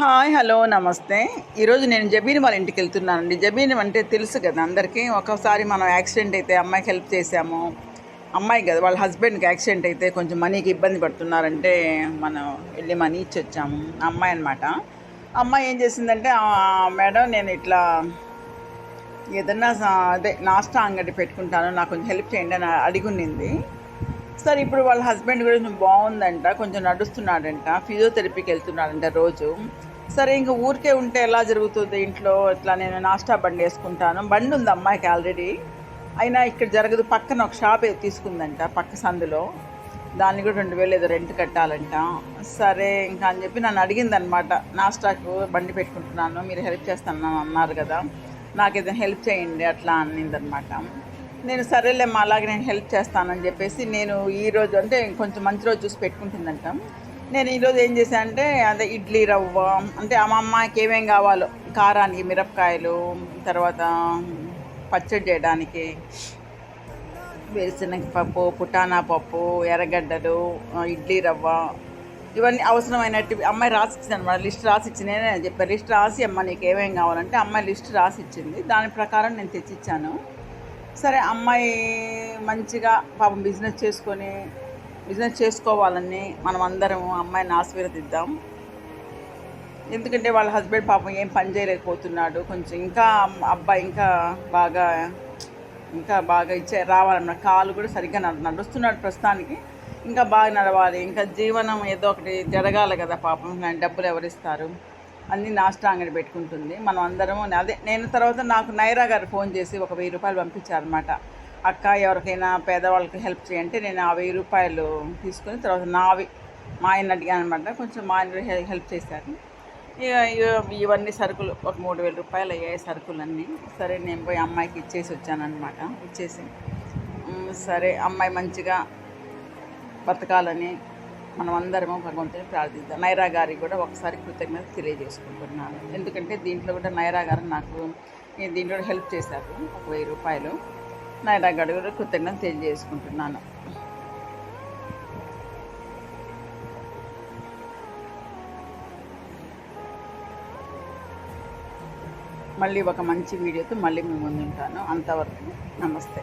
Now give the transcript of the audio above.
Hi hello నమస్తే. ఈరోజు నేను జబీన్ వాళ్ళ ఇంటికి వెళ్తున్నానండి. జబీన్ అంటే తెలుసు కదా అందరికీ. ఒకసారి మనం యాక్సిడెంట్ అయితే అమ్మాయికి హెల్ప్ చేసాము అమ్మాయి కదా వాళ్ళ హస్బెండ్కి యాక్సిడెంట్ అయితే కొంచెం మనీకి ఇబ్బంది పడుతున్నారంటే మనం వెళ్ళి మనీ ఇచ్చి వచ్చాము. అమ్మాయి అనమాట అమ్మాయి ఏం చేసిందంటే మేడం నేను ఇట్లా ఏదన్నా అదే నాస్టా అంగడి పెట్టుకుంటాను. నాకు కొంచెం హెల్ప్ చేయండి అని అడిగునింది సరే ఇప్పుడు వాళ్ళ హస్బెండ్ కూడా బాగుందంట కొంచెం నడుస్తున్నాడంట ఫిజియోథెరపీకి వెళ్తున్నాడంట రోజు. సరే ఇంక ఊరికే ఉంటే ఎలా జరుగుతుంది ఇంట్లో? ఇట్లా నేను నాస్టా బండి వేసుకుంటాను. బండి ఉంది అమ్మాయికి ఆల్రెడీ అయినా ఇక్కడ జరగదు. పక్కన ఒక షాప్ తీసుకుందంట పక్క సందులో. దాన్ని కూడా రెండు వేలు ఏదో రెంట్ కట్టాలంట. సరే ఇంకా అని చెప్పి నన్ను అడిగింది అనమాట నాస్టాకు బండి పెట్టుకుంటున్నాను మీరు హెల్ప్ చేస్తాను అన్నారు కదా. నాకు ఏదైనా హెల్ప్ చేయండి అట్లా అనిందనమాట. నేను సరేలేమ్మా అలాగే నేను హెల్ప్ చేస్తానని చెప్పేసి నేను ఈ రోజు అంటే కొంచెం మంచి రోజు చూసి పెట్టుకుంటుందంట. నేను ఈరోజు ఏం చేశాను అంటే అదే ఇడ్లీ రవ్వ అంటే మా అమ్మాయికి ఏమేం కావాలో కారానికి మిరపకాయలు తర్వాత పచ్చడి చేయడానికి వేరుశనగ పప్పు పుటానా పప్పు ఎర్రగడ్డలు ఇడ్లీ రవ్వ ఇవన్నీ అవసరమైనట్టు అమ్మాయి రాసి ఇచ్చింది అనమాట లిస్ట్ రాసి ఇచ్చి నేనే చెప్పాను లిస్ట్ రాసి అమ్మ నీకు ఏమేం కావాలంటే అమ్మాయి లిస్ట్ రాసి ఇచ్చింది దాని ప్రకారం నేను తెచ్చిచ్చాను. సరే అమ్మాయి మంచిగా పాపం బిజినెస్ చేసుకొని బిజినెస్ చేసుకోవాలని మనం అందరం అమ్మాయిని ఆశీర్వదిద్దాం. ఎందుకంటే వాళ్ళ హస్బెండ్ పాపం ఏం పని చేయలేకపోతున్నాడు. కొంచెం ఇంకా అబ్బాయి ఇంకా బాగా ఇంకా బాగా ఇచ్చే రావాలన్న కాలు కూడా సరిగ్గా నడ నడుస్తున్నాడు ప్రస్తుతానికి. ఇంకా బాగా నడవాలి. ఇంకా జీవనం ఏదో ఒకటి జరగాలి కదా పాపం. డబ్బులు ఎవరిస్తారు? అన్నీ నాస్టా అంగడి పెట్టుకుంటుంది. మనం అందరం అదే నేను తర్వాత నాకు నైరా గారు ఫోన్ చేసి ఒక వెయ్యి రూపాయలు పంపించారనమాట అక్క ఎవరికైనా పేదవాళ్ళకి హెల్ప్ చేయంటే నేను ఆ వెయ్యి రూపాయలు తీసుకొని తర్వాత నావి మా ఆయన అడిగాను అనమాట. కొంచెం మా ఆయన హెల్ప్ చేశారు. ఇవన్నీ సరుకులు ఒక మూడు వేల రూపాయలు అయ్యాయి సరుకులన్నీ. సరే నేను పోయి అమ్మాయికి ఇచ్చేసి వచ్చానమాట ఇచ్చేసి సరే అమ్మాయి మంచిగా బతకాలని మనం అందరము భగవంతుని ప్రార్థిద్దాం. నైరా గారికి కూడా ఒకసారి కృతజ్ఞత తెలియజేసుకుంటున్నాను. ఎందుకంటే దీంట్లో కూడా నైరా గారు నాకు దీంట్లో కూడా హెల్ప్ చేశారు ఒక వెయ్యి రూపాయలు. నేను గారు కూడా కృతజ్ఞత తెలియజేసుకుంటున్నాను. మళ్ళీ ఒక మంచి వీడియోతో మళ్ళీ మేము ముందుంటాను. అంతవరకు నమస్తే.